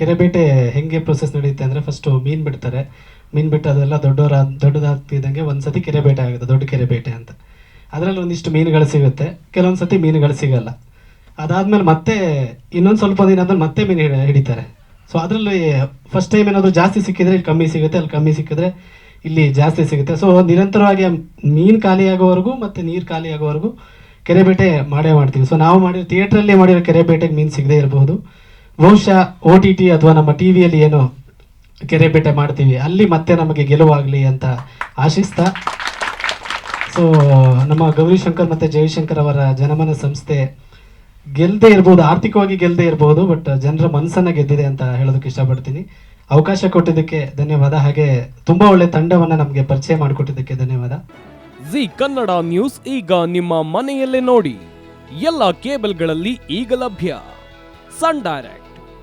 ಕೆರೆ ಬೇಟೆ ಹೆಂಗೆ ಪ್ರೊಸೆಸ್ ನಡೆಯುತ್ತೆ ಅಂದರೆ ಫಸ್ಟು ಮೀನು ಬಿಡ್ತಾರೆ. ಮೀನು ಬಿಟ್ಟು ಅದೆಲ್ಲ ದೊಡ್ಡವರ, ದೊಡ್ಡದಾಗ್ತಿದ್ದಂಗೆ ಒಂದು ಸತಿ ಕೆರೆ ಬೇಟೆ ಆಗುತ್ತೆ, ದೊಡ್ಡ ಕೆರೆ ಬೇಟೆ ಅಂತ. ಅದರಲ್ಲಿ ಒಂದಿಷ್ಟು ಮೀನುಗಳು ಸಿಗುತ್ತೆ. ಕೆಲವೊಂದು ಸತಿ ಮೀನುಗಳು ಸಿಗಲ್ಲ. ಅದಾದ್ಮೇಲೆ ಮತ್ತೆ, ಇನ್ನೊಂದು ಸ್ವಲ್ಪ ದಿನ ಆದ್ಮೇಲೆ ಮತ್ತೆ ಮೀನು ಹಿಡಿ- ಹಿಡಿತಾರೆ. ಸೊ ಅದರಲ್ಲಿ ಫಸ್ಟ್ ಟೈಮ್ ಏನಾದರೂ ಜಾಸ್ತಿ ಸಿಕ್ಕಿದ್ರೆ ಇಲ್ಲಿ ಕಮ್ಮಿ ಸಿಗುತ್ತೆ, ಅಲ್ಲಿ ಕಮ್ಮಿ ಸಿಕ್ಕಿದ್ರೆ ಇಲ್ಲಿ ಜಾಸ್ತಿ ಸಿಗುತ್ತೆ. ಸೊ ನಿರಂತರವಾಗಿ ಮೀನು ಖಾಲಿ ಆಗೋವರೆಗೂ ಮತ್ತು ನೀರು ಖಾಲಿಯಾಗೋವರೆಗೂ ಕೆರೆಬೇಟೆ ಕೆರೆ ಬೇಟೆ ಮಾಡೇ ಮಾಡ್ತೀವಿ. ಸೊ ನಾವು ಮಾಡಿರೋ ಥಿಯೇಟ್ರಲ್ಲೇ ಮಾಡಿರೋ ಕೆರೆ ಬೇಟೆಗೆ ಮೀನು ಸಿಗದೇ ಇರಬಹುದು. ಬಹುಶಃ ಓ ಟಿ ಟಿ ಅಥವಾ ನಮ್ಮ ಟಿ ವಿಯಲ್ಲಿ ಏನು ಕೆರೆ ಬೇಟೆ ಮಾಡ್ತೀವಿ, ಅಲ್ಲಿ ಮತ್ತೆ ನಮಗೆ ಗೆಲುವಾಗಲಿ ಅಂತ ಆಶಿಸ್ತಾ. ಸೊ ನಮ್ಮ ಗೌರಿಶಂಕರ್ ಮತ್ತು ಜಯಶಂಕರ್ ಅವರ ಜನಮನ ಸಂಸ್ಥೆ ಗೆಲ್ಲದೆ ಇರ್ಬೋದು, ಆರ್ಥಿಕವಾಗಿ ಗೆಲ್ಲದೆ ಇರ್ಬೋದು ಬಟ್ ಜನರ ಮನಸ್ಸನ್ನು ಗೆದ್ದಿದೆ ಅಂತ ಹೇಳೋದಕ್ಕೆ ಇಷ್ಟಪಡ್ತೀನಿ. ಅವಕಾಶ ಕೊಟ್ಟಿದ್ದಕ್ಕೆ ಧನ್ಯವಾದ. ಹಾಗೆ ತುಂಬ ಒಳ್ಳೆ ತಂಡವನ್ನು ನಮಗೆ ಪರಿಚಯ ಮಾಡಿಕೊಟ್ಟಿದ್ದಕ್ಕೆ ಧನ್ಯವಾದ. ಜಿ ಕನ್ನಡ ನ್ಯೂಸ್ ಈಗ ನಿಮ್ಮ ಮನೆಯಲ್ಲೇ ನೋಡಿ. ಎಲ್ಲ ಕೇಬಲ್ಗಳಲ್ಲಿ ಈಗ ಲಭ್ಯ. ಸನ್ ಡೈರೆಕ್ಟ್